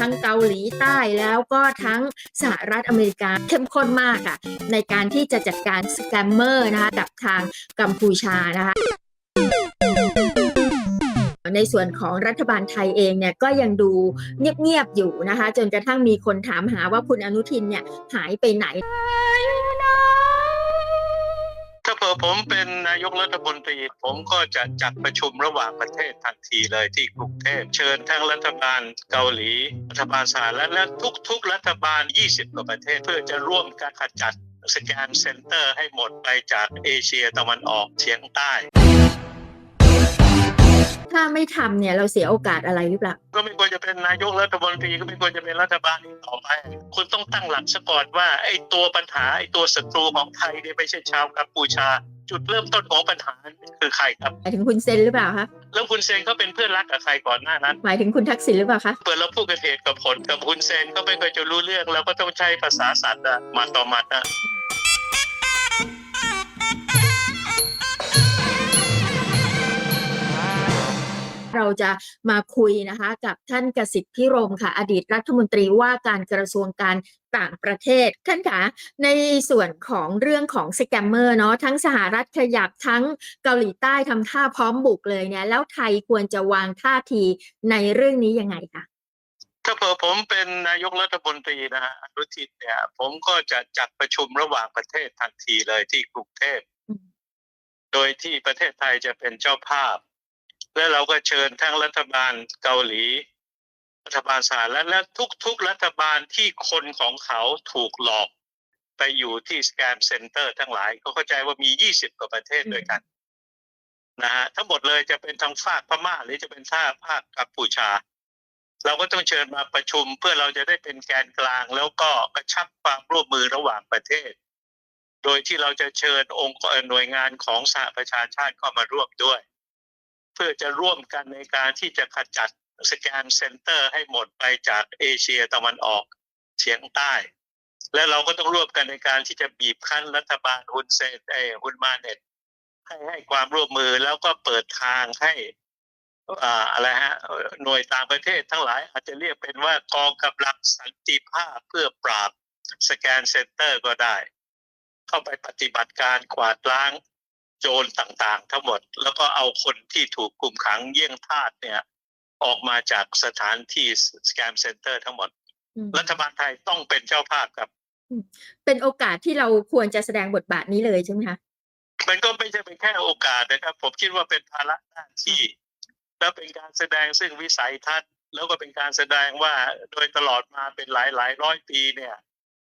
ทั้งเกาหลีใต้แล้วก็ทั้งสหรัฐอเมริกาเข้มข้นมากอะในการที่จะจัดการสแกมเมอร์นะคะกับทางกัมพูชานะคะในส่วนของรัฐบาลไทยเองเนี่ยก็ยังดูเงียบๆอยู่นะคะ จนกระทั่งมีคนถามหาว่าคุณอนุทินเนี่ยหายไปไหน อผมเป็นนายกรัฐมนตรี ผมก็จะจัดประชุมระหว่างประเทศทันทีเลยที่กรุงเทพเชิญทั้งรัฐบาลเกาหลี รัฐบาลสหรัฐและทุก ๆ รัฐบาล 20 กว่าประเทศเพื่อจะร่วมกันขจัดสแกนเซ็นเตอร์ให้หมดไปจากเอเชียตะวันออกเฉียงใต้ ถ้าไม่ทำเนี่ยเราเสียโอกาสอะไรหรือเปล่าก็ไม่ควรจะเป็นนายกรัฐมนตรีก็ไม่ควรจะเป็นรัฐบาลอีกต่อไป คุณต้องตั้งหลักซะก่อนว่าไอ้ตัวปัญหาไอ้ตัวศัตรูของไทยเนี่ยไม่ใช่ชาวกัมพูชา จุดเริ่มต้นของปัญหาคือใครครับหมายถึงคุณเซนหรือเปล่าคะแล้วคุณเซนเขาเป็นเพื่อนรักกับใครก่อนหน้านั้น หมายถึงคุณทักษิณหรือเปล่าคะเปิดเราพูดกันเหตุกับผลกับคุณเซนก็ไม่เคยจะรู้เรื่องแล้วก็ต้องใช้ภาษาสัตว์อะมาต่อมานะ เราจะมาคุยนะคะกับท่านกสิทธิ์พิรมค่ะ อดีตรัฐมนตรีว่าการกระทรวงการต่างประเทศท่านคะในส่วนของเรื่องของสแกมเมอร์เนาะทั้งสหรัฐขยับทั้งเกาหลีใต้ทำท่าพร้อมบุกเลยเนี่ยแล้วไทยควรจะวางท่าทีในเรื่องนี้ยังไงคะถ้าเผื่อผมเป็นนายกรัฐมนตรีนะฮะอนุทินเนี่ย ผมก็จะจัดประชุมระหว่างประเทศทันทีเลยที่กรุงเทพอืมโดยที่ประเทศไทยจะเป็นเจ้าภาพ และเราก็เชิญทั้งรัฐบาลเกาหลี รัฐบาลสหรัฐและทุกๆ รัฐบาลที่คนของเขาถูกหลอก ไปอยู่ที่สแกมเซ็นเตอร์ทั้งหลายก็เข้าใจว่ามี 20 กว่าประเทศด้วยกันนะฮะทั้งหมดเลยจะเป็นทางฝากพม่าหรือจะเป็นท่าภาคกัมพูชา เราก็ต้องเชิญมาประชุมเพื่อเราจะได้เป็นแกนกลาง แล้วก็กระชับความร่วมมือระหว่างประเทศ โดยที่เราจะเชิญองค์กรหน่วยงานของสหประชาชาติเข้ามาร่วมด้วย เพื่อจะร่วมกันในการที่จะขจัดสแกนเซ็นเตอร์ให้หมดไปจากเอเชียตะวันออกเฉียงใต้ และเราก็ต้องร่วมกันในการที่จะบีบคั้นรัฐบาลฮุนเซนเออฮุนมาเน็ตให้ให้ความร่วมมือแล้วก็เปิดทางให้อ่าอะไรฮะหน่วยต่างประเทศทั้งหลายอาจจะเรียกเป็นว่ากองกำลังสันติภาพเพื่อปราบสแกนเซ็นเตอร์ก็ได้ เข้าไปปฏิบัติการกวาดล้าง โจรต่างๆ ทั้งหมด แล้วก็เอาคนที่ถูกกลุ่มขังเยี่ยงทาสเนี่ยออกมาจากสถานที่สแกมเซ็นเตอร์ทั้งหมดอืมรัฐบาลไทยต้องเป็นเจ้าภาพครับ เป็นโอกาสที่เราควรจะแสดงบทบาทนี้เลยใช่ไหมคะมันก็ไม่ใช่เป็นแค่โอกาสนะครับ ผมคิดว่าเป็นภาระหน้าที่ แล้วเป็นการแสดงซึ่งวิสัยทัศน์ แล้วก็เป็นการแสดงว่าโดยตลอดมาเป็นหลายหลายร้อยปีเนี่ย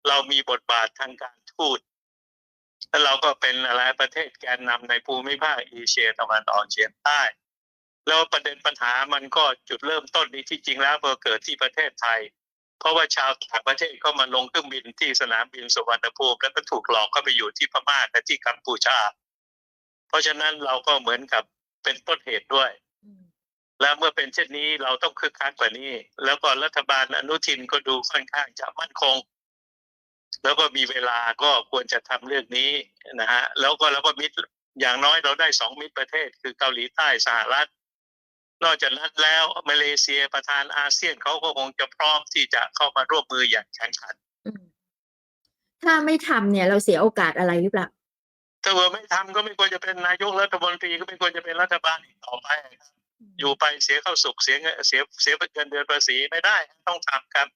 เรามีบทบาททางการทูต แล้วเราก็เป็นอะไรประเทศแกนนำในภูมิภาคเอเชียตะวันออกเฉียงใต้ แล้วประเด็นปัญหามันก็จุดเริ่มต้นนี้ที่จริงแล้วพอเกิดที่ประเทศไทย เพราะว่าชาวต่างประเทศเข้ามาลงเครื่องบินที่สนามบินสุวรรณภูมิแล้วก็ถูกหลอกเข้าไปอยู่ที่พม่าและที่กัมพูชา เพราะฉะนั้นเราก็เหมือนกับเป็นต้นเหตุด้วย และเมื่อเป็นเช่นนี้เราต้องคึกคักกว่านี้ แล้วก็รัฐบาลอนุทินก็ดูค่อนข้างจะมั่นคง แล้วก็มีเวลาก็ควรจะทำเรื่องนี้นะฮะแล้วก็แล้วก็มิตรอย่างน้อยเราได้สองมิตรประเทศ คือเกาหลีใต้สหรัฐ นอกจากนั้นแล้วมาเลเซียประธานอาเซียนเขาก็คงจะพร้อมที่จะเข้ามาร่วมมืออย่างแข็งขันอืมถ้าไม่ทำเนี่ยเราเสียโอกาสอะไรหรือเปล่าถ้าเกิดไม่ทำก็ไม่ควรจะเป็นนายกรัฐมนตรีก็ไม่ควรจะเป็นรัฐบาลอีกต่อไปครับอยู่ไปเสียเข้าสุขเสียเงินเสียเสียเงินเดือนภาษีไม่ได้ต้องทำครับ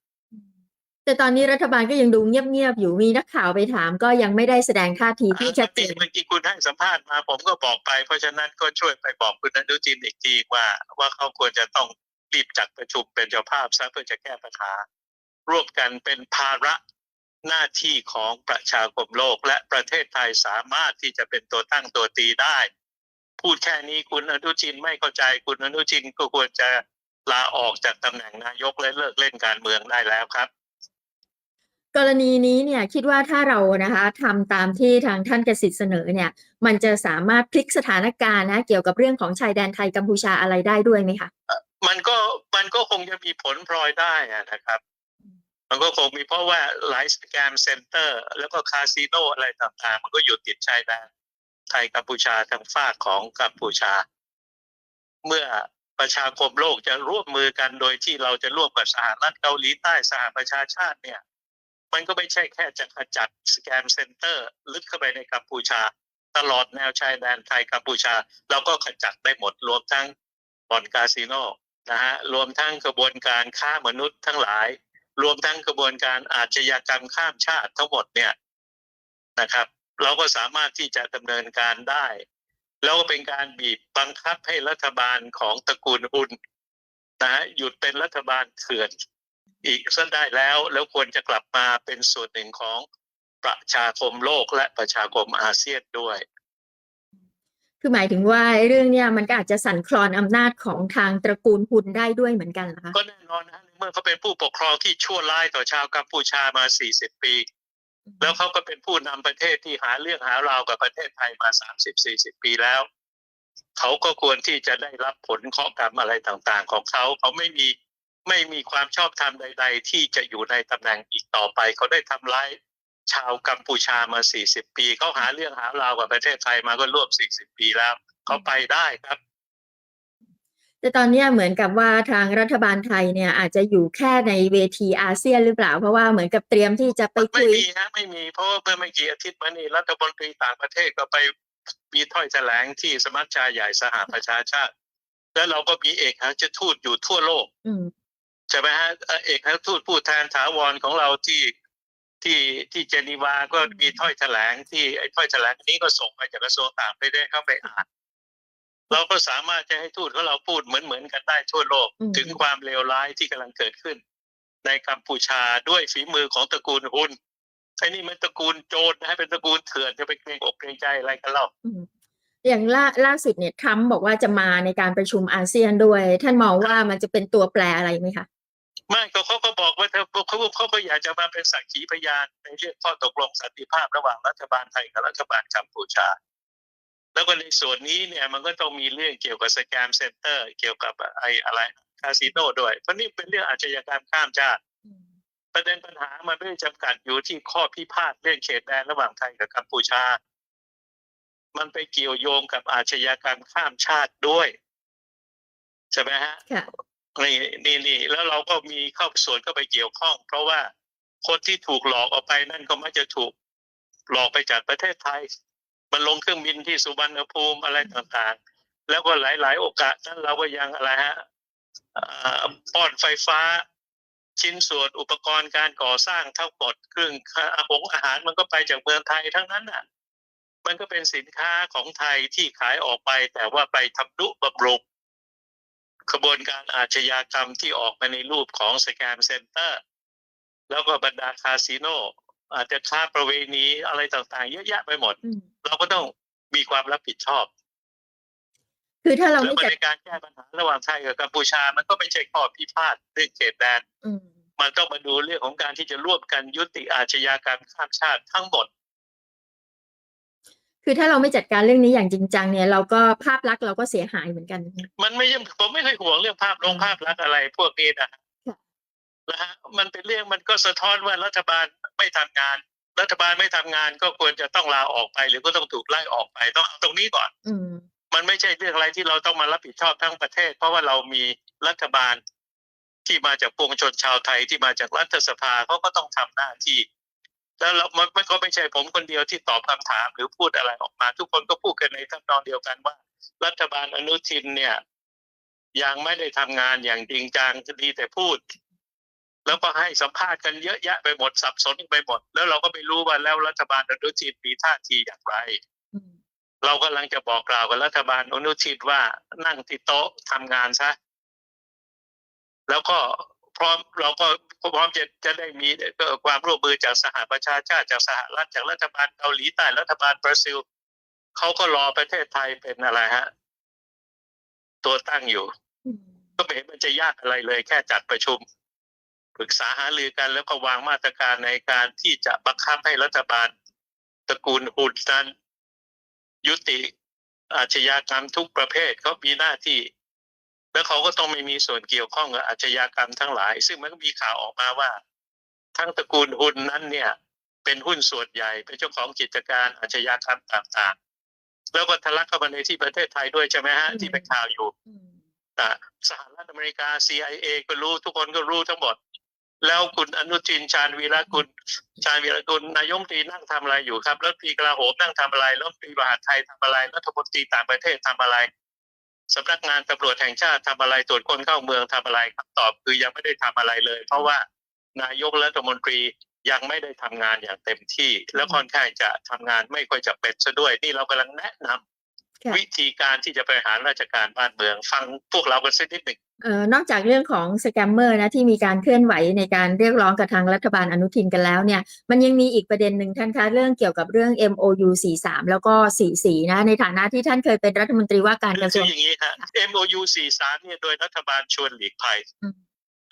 แต่ตอนนี้รัฐบาลก็ยังดูเงียบๆอยู่มีนักข่าวไปถามก็ยังไม่ได้แสดงท่าทีที่ชัดเจนเมื่อกี้คุณให้สัมภาษณ์มา ผมก็บอกไป เพราะฉะนั้นก็ช่วยไปบอกคุณอนุจินอีกทีว่า ว่าเขาควรจะต้องรีบจัดประชุมเป็นเจ้าภาพซะเพื่อจะแก้ปัญหา ร่วมกันเป็นภาระหน้าที่ของประชาคมโลกและประเทศไทยสามารถที่จะเป็นตัวตั้งตัวตีได้ พูดแค่นี้คุณอนุจินไม่เข้าใจคุณอนุจินก็ควรจะลาออกจากตำแหน่งนายกและเลิกเล่นการเมืองได้แล้วครับ กรณีนี้เนี่ยคิดว่าถ้าเรานะคะทำตามที่ทางท่านกสิทธิ์เสนอเนี่ย มันจะสามารถพลิกสถานการณ์นะเกี่ยวกับเรื่องของชายแดนไทยกัมพูชาอะไรได้ด้วยไหมคะมันก็มันก็คงจะมีผลพลอยได้นะครับ มันก็คงมีเพราะว่าหลายสแกมเซ็นเตอร์ แล้วก็คาสิโนอะไรต่างๆ มันก็อยู่ติดชายแดนไทยกัมพูชาทางฝากของกัมพูชา เมื่อประชาคมโลกจะร่วมมือกันโดยที่เราจะร่วมกับสหรัฐเกาหลีใต้สหประชาชาติเนี่ย มันก็ไม่ใช่แค่จะขจัดสแกมเซ็นเตอร์ลึกเข้าไปในกัมพูชา ตลอดแนวชายแดนไทยกัมพูชา เราก็ขจัดได้หมดรวมทั้งบ่อนคาสิโนนะฮะรวมทั้งกระบวนการค้ามนุษย์ทั้งหลาย รวมทั้งกระบวนการอาชญากรรมข้ามชาติทั้งหมดเนี่ยนะครับ เราก็สามารถที่จะดำเนินการได้แล้วก็เป็นการบีบบังคับให้รัฐบาลของตระกูลอุนนะฮะหยุดเป็นรัฐบาลเถื่อน อีกซะได้แล้ว แล้วควรจะกลับมาเป็นส่วนหนึ่งของประชาคมโลกและประชาคมอาเซียนด้วย คือหมายถึงว่าเรื่องเนี้ยมันก็อาจจะสั่นคลอนอำนาจของทางตระกูลฮุนได้ด้วยเหมือนกันเหรอคะก็แน่นอนนะฮะเมื่อเขาเป็นผู้ปกครองที่ชั่วร้ายต่อชาวกัมพูชามา 40 ปี แล้วเขาก็เป็นผู้นำประเทศที่หาเรื่องหาราวกับประเทศไทยมา 30-40 ปีแล้ว เขาก็ควรที่จะได้รับผลเคราะห์กรรมอะไรต่างๆ ของเขาเขาไม่มี ไม่มีความชอบธรรมใด ๆ ที่จะอยู่ในตำแหน่งอีกต่อไป เขาได้ทำร้ายชาวกัมพูชามา 40 ปีเขาหาเรื่องหาราวกับประเทศไทยมาก็ร่วม 40 ปีแล้ว เขาไปได้ครับ แต่ตอนเนี้ยเหมือนกับว่าทางรัฐบาลไทยเนี่ยอาจจะอยู่แค่ในเวทีอาเซียนหรือเปล่า เพราะว่าเหมือนกับเตรียมที่จะไปไม่คุยมีฮะไม่มีเพราะว่าเมื่อไม่กี่อาทิตย์มานี้รัฐมนตรีต่างประเทศก็ไปมีถ้อยแถลงที่สมัชชาใหญ่สหประชาชาติ แล้วเราก็มีเอกอัครราชทูตอยู่ทั่วโลกอืม ใช่ไหมฮะเอ่อเอกอัครราชทูตผู้แทนถาวรของเราที่ที่ที่เจนีวาก็มีถ้อยแถลงที่ไอ้ถ้อยแถลงนี้ก็ส่งไปจากกระทรวงต่างประเทศเข้าไปอ่าน เราก็สามารถจะให้ทูตของเราพูดเหมือนเหมือนๆกันได้ทั่วโลกอืมถึงความเลวร้ายที่กำลังเกิดขึ้น ในกัมพูชาด้วยฝีมือของตระกูลฮุนไอ้นี่มันตระกูลโจรนะฮะเป็นตระกูลเถื่อนจะไปเกรงอกเกรงใจอะไรกันเล่าอืมอย่างล่าล่าสุดเนี่ยทรัมป์บอกว่าจะมาในการประชุมอาเซียนด้วย ท่านมองว่ามันจะเป็นตัวแปรอะไรไหมคะ ไม่ก็เขาก็บอกว่าถ้าเขาเขาก็อยากจะมาเป็นสักขีพยานในเรื่องข้อตกลงสันติภาพระหว่างรัฐบาลไทยกับรัฐบาลกัมพูชา แล้วก็ในส่วนนี้เนี่ยมันก็ต้องมีเรื่องเกี่ยวกับสแกมเซ็นเตอร์ เกี่ยวกับไอ้อะไรคาสิโนด้วย เพราะนี่เป็นเรื่องอาชญากรรมข้ามชาติ ประเด็นปัญหามันไม่ได้จำกัดอยู่ที่ข้อพิพาทเรื่องเขตแดนระหว่างไทยกับกัมพูชา มันไปเกี่ยวโยงกับอาชญากรรมข้ามชาติด้วยใช่ไหมฮะค่ะ นี่นี่นี่แล้วเราก็มีเข้าส่วนเข้าไปเกี่ยวข้อง เพราะว่าคนที่ถูกหลอกออกไปนั่นก็มักจะถูกหลอกไปจากประเทศไทย มันลงเครื่องบินที่สุวรรณภูมิอะไรต่างๆ แล้วก็หลาย ๆ โอกาสนั้นเราก็ยังอะไรฮะอ่าป้อนไฟฟ้า ชิ้นส่วนอุปกรณ์การก่อสร้างทั้งหมดเครื่องอาหงอาหารมันก็ไปจากเมืองไทยทั้งนั้นน่ะ มันก็เป็นสินค้าของไทยที่ขายออกไป แต่ว่าไปทำนุบำรุง ขบวนการอาชญากรรมที่ออกมาในรูปของสแกมเซ็นเตอร์ แล้วก็บรรดาคาสิโนอาจจะค้าประเวณีอะไรต่างๆ เยอะแยะไปหมดอืมเราก็ต้องมีความรับผิดชอบ คือถ้าเราแล้วไม่ก็จัดในการแก้ปัญหาระหว่างไทยกับกัมพูชา มันก็ไม่ใช่ข้อพิพาทเรื่องเขตแดนอืมมันต้องมาดูเรื่องของการที่จะร่วมกันยุติอาชญากรรมข้ามชาติทั้งหมด คือถ้าเราไม่จัดการเรื่องนี้อย่างจริงจังเนี่ยเราก็ภาพลักษณ์เราก็เสียหายเหมือนกัน มันไม่ใช่ผมไม่เคยห่วงเรื่องภาพลงภาพลักษณ์อะไรพวกนี้นะค่ะนะฮะมันเป็นเรื่องมันก็สะท้อนว่ารัฐบาลไม่ทำงาน รัฐบาลไม่ทำงานก็ควรจะต้องลาออกไป หรือก็ต้องถูกไล่ออกไปต้องเอาตรงนี้ก่อนอืมมันไม่ใช่เรื่องอะไรที่เราต้องมารับผิดชอบทั้งประเทศ เพราะว่าเรามีรัฐบาลที่มาจากปวงชนชาวไทยที่มาจากรัฐสภาเขาก็ต้องทำหน้าที่ แล้วเรามันมันก็ไม่ใช่ผมคนเดียวที่ตอบคำถามหรือพูดอะไรออกมา ทุกคนก็พูดกันในทำนองเดียวกันว่า รัฐบาลอนุทินเนี่ย ยังไม่ได้ทำงานอย่างจริงจังดีแต่พูด แล้วก็ให้สัมภาษณ์กันเยอะแยะไปหมดสับสนไปหมด แล้วเราก็ไม่รู้ว่าแล้วรัฐบาลอนุทินมีท่าทีอย่างไร เรากำลังจะบอกกล่าวกับรัฐบาลอนุทินว่านั่งที่โต๊ะทำงานซะแล้วก็ พร้อมเราก็พร้อมจะจะได้มีเอ่อความร่วมมือจากสหประชาชาติจากสหรัฐจากรัฐบาลเกาหลีใต้รัฐบาลบราซิลเขาก็รอประเทศไทยเป็นอะไรฮะ ตัวตั้งอยู่อืมก็ไม่เห็นมันจะยากอะไรเลย แค่จัดประชุมปรึกษาหารือกันแล้วก็วางมาตรการในการที่จะบังคับให้รัฐบาลตระกูลฮุนนั้นยุติอาชญากรรมทุกประเภทเขามีหน้าที่ แล้วเขาก็ต้องไม่มีส่วนเกี่ยวข้องกับอาชญากรรมทั้งหลาย ซึ่งมันก็มีข่าวออกมาว่า ทั้งตระกูลฮุนนั้นเนี่ย เป็นหุ้นส่วนใหญ่เป็นเจ้าของกิจการอาชญากรรมต่างๆ แล้วก็ทะลักเข้ามาในที่ประเทศไทยด้วยใช่ไหมฮะที่เป็นข่าวอยู่อืมอะสหรัฐอเมริกา CIA ก็รู้ทุกคนก็รู้ทั้งหมด แล้วคุณอนุทินชาญวีรกุลชาญวีรกุลนายกรัฐมนตรีนั่งทำอะไรอยู่ครับ แล้วรัฐมนตรีกลาโหมนั่งทำอะไรแล้วรัฐมนตรีมหาดไทยทำอะไรรัฐมนตรีต่างประเทศทำอะไร สำนักงานตำรวจแห่งชาติทำอะไรตรวจคนเข้าเมืองทำอะไรคำตอบคือยังไม่ได้ทำอะไรเลย เพราะว่านายกรัฐมนตรียังไม่ได้ทำงานอย่างเต็มที่ แล้วค่อนข้างจะทำงานไม่ค่อยจะเป็นซะด้วยนี่เรากำลังแนะนำค่ะวิธีการที่จะบริหารราชการบ้านเมือง ฟังพวกเรากันสักนิดหนึ่งเอ่อ นอกจากเรื่องของสแกมเมอร์นะที่มีการเคลื่อนไหวในการเรียกร้องกับทางรัฐบาลอนุทินกันแล้วเนี่ยมันยังมีอีกประเด็นหนึ่งท่านคะเรื่องเกี่ยวกับเรื่อง MOU 43 แล้วก็ 44 นะในฐานะที่ท่านเคยเป็นรัฐมนตรีว่าการกระทรคืวงออย่างนี้ฮะ MOU 43เนี่ยโดยรัฐบาลชวนหลีกภัยอืม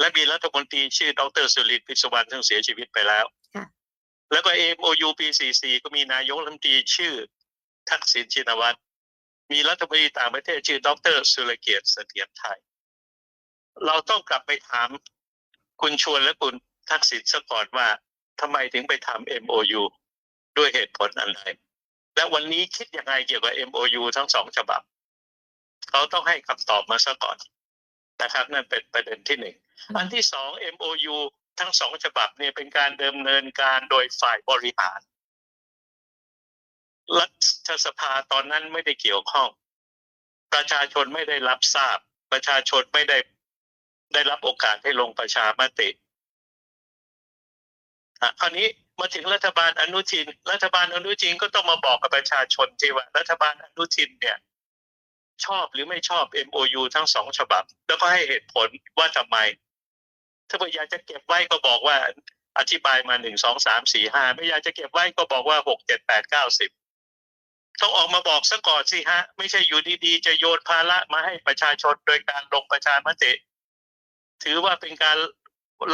และมีรัฐมนตรีชื่อดรสุรินทร์พิศวรรณซึ่งเสียชีวิตไปแล้วค่ะแล้วก็ MOU ปี 44 ก็มีนายกรัฐมนตรีชื่อทักษิณชินวัตรมีรัฐมนตรีต่างประเทศชื่อดรสุรเกียรติเสถียรไทย เราต้องกลับไปถาม คุณชวนและคุณทักษิณซะก่อนว่าทำไมถึงไปทำ MOU ด้วยเหตุผลอะไร และวันนี้คิดยังไงเกี่ยวกับ MOU ทั้งสองฉบับ เขาต้องให้คำตอบมาซะก่อนนะครับ นั่นเป็นประเด็นที่หนึ่งอันที่สอง MOU ทั้งสองฉบับเนี่ยเป็นการดำเนินการโดยฝ่ายบริหาร รัฐสภาตอนนั้นไม่ได้เกี่ยวข้อง ประชาชนไม่ได้รับทราบ ประชาชนไม่ได้ ได้รับโอกาสให้ลงประชามติอะคราวนี้มาถึงรัฐบาลอนุทิน รัฐบาลอนุทินก็ต้องมาบอกกับประชาชนที่ว่า รัฐบาลอนุทินเนี่ย ชอบหรือไม่ชอบ MOU ทั้งสองฉบับ แล้วก็ให้เหตุผลว่าทำไม ถ้าเกิดอยากจะเก็บไว้ก็บอกว่าอธิบายมาหนึ่งสองสามสี่ห้าไม่อยากจะเก็บไว้ก็บอกว่าหกเจ็ดแปดเก้าสิบต้องออกมาบอกซะก่อนสิฮะ ไม่ใช่อยู่ดีๆ จะโยนภาระมาให้ประชาชนโดยการลงประชามติ ถือว่าเป็นการ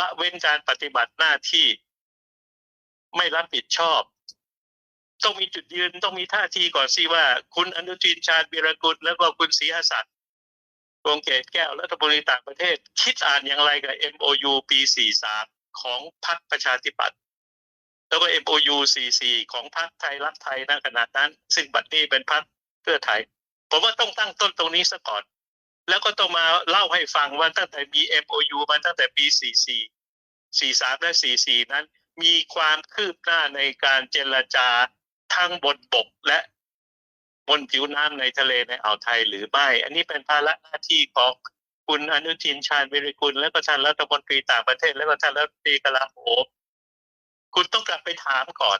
ละเว้นการปฏิบัติหน้าที่ไม่รับผิดชอบ ต้องมีจุดยืนต้องมีท่าทีก่อนสิว่า คุณอนุทินชาญวีรกุลแล้วก็คุณศรีหศักดิ์วงเกตแก้วรัฐมนตรีต่างประเทศ คิดอ่านอย่างไรกับ MOU ปี 43 ของพรรคประชาธิปัตย์แล้วก็ MOU 44 ของพรรคไทยรักไทยณขณะนั้น ซึ่งบัดนี้เป็นพรรคเพื่อไทย ผมว่าต้องตั้งต้นตรงนี้ซะก่อน แล้วก็ต้องมาเล่าให้ฟังว่าตั้งแต่มี MOU มาตั้งแต่ปี 44 43 และ 44 นั้น มีความคืบหน้าในการเจรจาทั้งบนบกและบนผิวน้ำในทะเลในอ่าวไทยหรือไม่ อันนี้เป็นภาระหน้าที่ของคุณอนุทินชาญวิริกุลและก็ท่านรัฐมนตรีต่างประเทศ และก็ท่านรัฐมนตรีกลาโหมคุณต้องกลับไปถามก่อน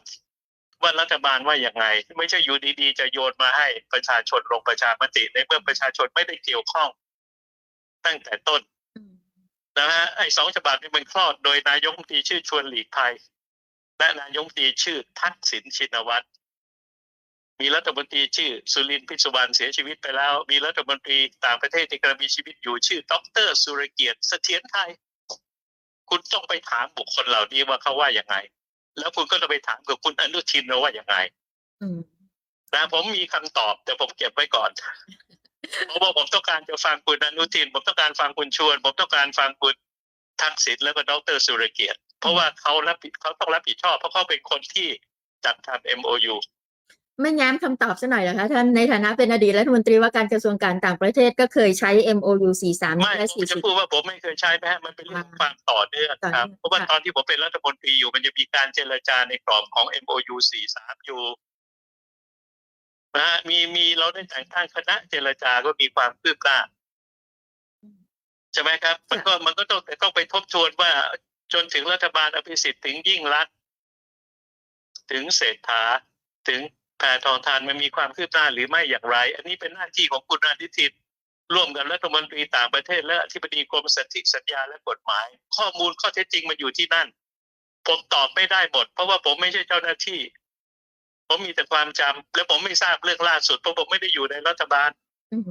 ว่ารัฐบาลว่าอย่างไง ไม่ใช่อยู่ดีๆ จะโยนมาให้ประชาชนลงประชามติในเมื่อประชาชนไม่ได้เกี่ยวข้อง ตั้งแต่ต้นอืมนะฮะไอ้สองฉบับนี้มันคลอดโดยนายกรัฐมนตรีชื่อชวนหลีกภัย และนายกรัฐมนตรีชื่อทักษิณชินวัตรมีรัฐมนตรีชื่อสุรินทร์พิศวรรณเสียชีวิตไปแล้ว มีรัฐมนตรีต่างประเทศที่กำลังมีชีวิตอยู่ชื่อดรสุรเกียรติเสถียรไทย คุณต้องไปถามบุคคลเหล่านี้ว่าเขาว่ายังไง แล้วคุณก็ต้องไปถามกับคุณอนุทินว่ายังไงอืมนะผมมีคำตอบ แต่ผมเก็บไว้ก่อนเพราะว่าผมต้องการจะฟังคุณอนุทิน ผมต้องการฟังคุณชวน ผมต้องการฟังคุณทักษิณแล้วก็ดรสุรเกียรติ เพราะว่าเขารับผิดเขาต้องรับผิดชอบ เพราะเขาเป็นคนที่จัดทำ MOU ไม่แง้มคำตอบซะหน่อยเหรอคะท่านในฐานะเป็นอดีตรัฐมนตรีว่าการกระทรวงการต่างประเทศก็เคยใช้ MOU 43ไม่และผมจะพูดว่าผมไม่เคยใช้ไหมฮะมันเป็นเรื่องของความต่อเนื่องต่อคเนื่รัอบง เพราะว่าค่ะตอนที่ผมเป็นรัฐมนตรีอยู่มันจะมีการเจรจาในกรอบของ MOU 43อยู่นะฮะมีมีเราได้แต่งตั้งคณะเจรจาก็มีความคืบหน้าใช่ไหมครับ มันก็มันก็ต้องแต่ต้องไปทบทวนว่าจนถึงรัฐบาลอภิสิทธิ์ถึงยิ่งรักษณ์ถึงเศรษฐาถึง แพทองทานมันมีความคืบหน้าหรือไม่อย่างไร อันนี้เป็นหน้าที่ของคุณอนุทินร่วมกับรัฐมนตรีต่างประเทศและอธิบดีกรมสนธิสัญญาและกฎหมาย ข้อมูลข้อเท็จจริงมันอยู่ที่นั่น ผมตอบไม่ได้หมด เพราะว่าผมไม่ใช่เจ้าหน้าที่ ผมมีแต่ความจำและผมไม่ทราบเรื่องล่าสุดเพราะผมไม่ได้อยู่ในรัฐบาลอืม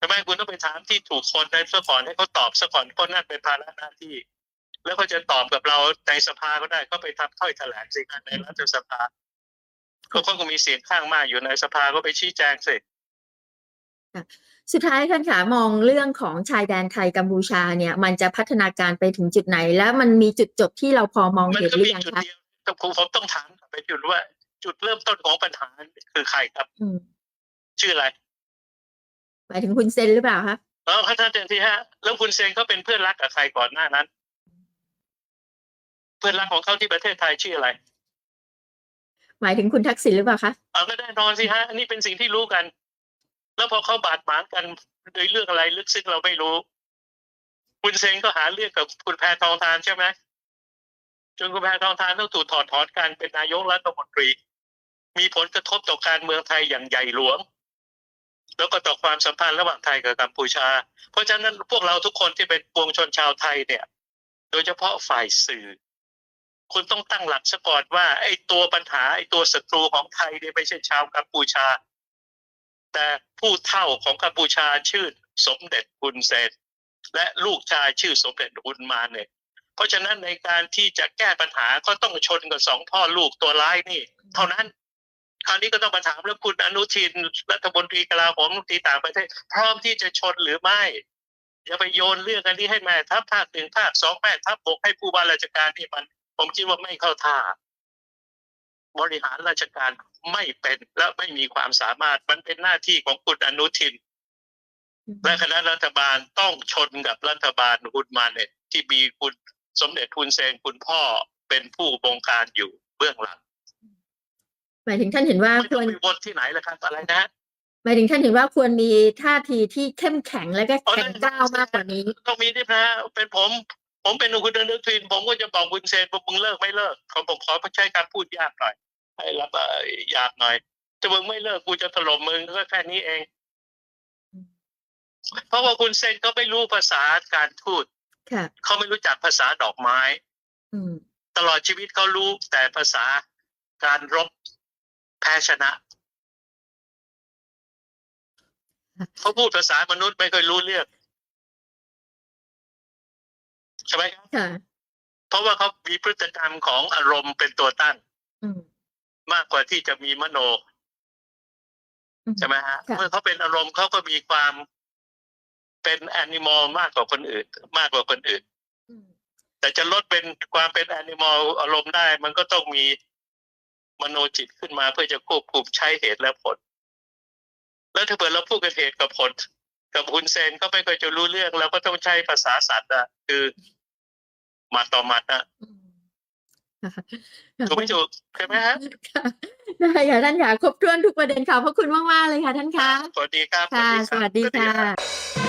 ทำไมคุณต้องไปถามที่ถูกคนในซะก่อนให้เขาตอบซะก่อนเพราะนั่นเป็นภาระหน้าที่ แล้วเขาจะตอบกับเราในสภาก็ได้ก็ไปทำถ้อยแถลงสิครับในรัฐสภา ก็คงมีเสียงข้างมากอยู่ในสภาก็ไปชี้แจงสิสุดท้ายท่านขามองเรื่องของชายแดนไทยกัมพูชาเนี่ย มันจะพัฒนาการไปถึงจุดไหน แล้วมันมีจุดจบที่เราพอมองมันเห็นก็หรืมีอยังจุดคะเดียวแต่ผมผมต้องถามกลับไปจุดว่า จุดเริ่มต้นของปัญหาคือใครครับอืมชื่ออะไรหมายถึงคุณเซนหรือเปล่าคะแล้วท่านเจนทีฮะแล้วคุณเซนเขาเป็นเพื่อนรักกับใครก่อนหน้านั้น เพื่อนรักของเขาที่ประเทศไทยชื่ออะไร หมายถึงคุณทักษิณหรือเปล่าคะเอาก็แน่นอนสิฮะอันนี้เป็นสิ่งที่รู้กัน แล้วพอเขาบาดหมางกันโดยเรื่องอะไรลึกซึ้งเราไม่รู้ คุณเซนก็หาเรื่องกับคุณแพทองทานใช่ไหมจนคุณแพทองทานต้องถูกถอดถอนการเป็นนายกรัฐมนตรี มีผลกระทบต่อการเมืองไทยอย่างใหญ่หลวง แล้วก็ต่อความสัมพันธ์ระหว่างไทยกับกัมพูชา เพราะฉะนั้นพวกเราทุกคนที่เป็นปวงชนชาวไทยเนี่ย โดยเฉพาะฝ่ายสื่อ คุณต้องตั้งหลักซะก่อนว่าไอ้ตัวปัญหาไอ้ตัวศัตรูของไทยเนี่ยไม่ใช่ชาวกัมพูชา แต่ผู้เท่าของกัมพูชาชื่อสมเด็จฮุนเซนและลูกชายชื่อสมเด็จฮุนมาเนี่ยเพราะฉะนั้นในการที่จะแก้ปัญหาก็ต้องชนกับสองพ่อลูกตัวร้ายนี่ เท่านั้นคราวนี้ก็ต้องมาถามเรื่องคุณอนุทินรัฐมนตรีกลาโหมรัฐมนตรีต่างประเทศ พร้อมที่จะชนหรือไม่อย่าไปโยนเรื่องอันนี้ให้แม่ทัพภาคหนึ่งภาคสองแม่ทัพบกให้ผู้ว่าราชการนี่มัน ผมคิดว่าไม่เข้าท่า บริหารราชการไม่เป็นและไม่มีความสามารถมันเป็นหน้าที่ของคุณอนุทิน และคณะรัฐบาลต้องชนกับรัฐบาลฮุนมาเน็ตที่มีคุณสมเด็จทุนเซนคุณพ่อเป็นผู้บงการอยู่เบื้องหลังหมายถึงท่านเห็นว่าไม่คต้อวงรไปวนที่ไหนล่ะครับอะไรนะหมายถึงท่านเห็นว่าควรมีท่าทีที่เข้มแข็งและก็อ๋อแข็งกร้าวมากกว่านี้ ต้องมีด้วยนะเป็นผม ผมเป็นคุณอนุทินผมก็จะบอกคุณเซนว่ามึงเลิกไม่เลิกเขาผมขอใช้การพูดยากหน่อย ให้รับเอ่อยากหน่อยถ้ามึงไม่เลิกกูจะถล่มมึงก็แค่นี้เอง เพราะว่าคุณเซนเขาไม่รู้ภาษาการทูตค่ะเขาไม่รู้จักภาษาดอกไม้อืมตลอดชีวิตเขารู้แต่ภาษาการรบแพ้ชนะเขาพูดภาษามนุษย์ไม่เคยรู้เรื่อง ใช่ไหมครับค่ะเพราะว่าเขามีพฤติกรรมของอารมณ์เป็นตัวตั้งอืมมากกว่าที่จะมีมโนอืมใช่ไหมฮะค่ะเมื่อเขาเป็นอารมณ์เขาก็มีความเป็นแอนิมอลมากกว่าคนอื่น มากกว่าคนอื่นอืมแต่จะลดเป็นความเป็นแอนิมอลอารมณ์ได้ มันก็ต้องมีมโนจิตขึ้นมาเพื่อจะควบคุมใช้เหตุและผล แล้วถ้าเกิดเราพูดกันเหตุกับผล กับฮุนเซนก็ไม่เคยจะรู้เรื่องเราก็ต้องใช้ภาษาสัตว์อะคือห มัดต่อหมัดนะอืมค่ะถูกไม่ถูกใช่ไหมฮะค่ะได้ค่ะท่านค่ะครบถ้วนทุกประเด็นค่ะขอบพระคุณมากๆเลยค่ะท่านคะสวัสดีครับค่ะรับสวัสดีรับค่ะ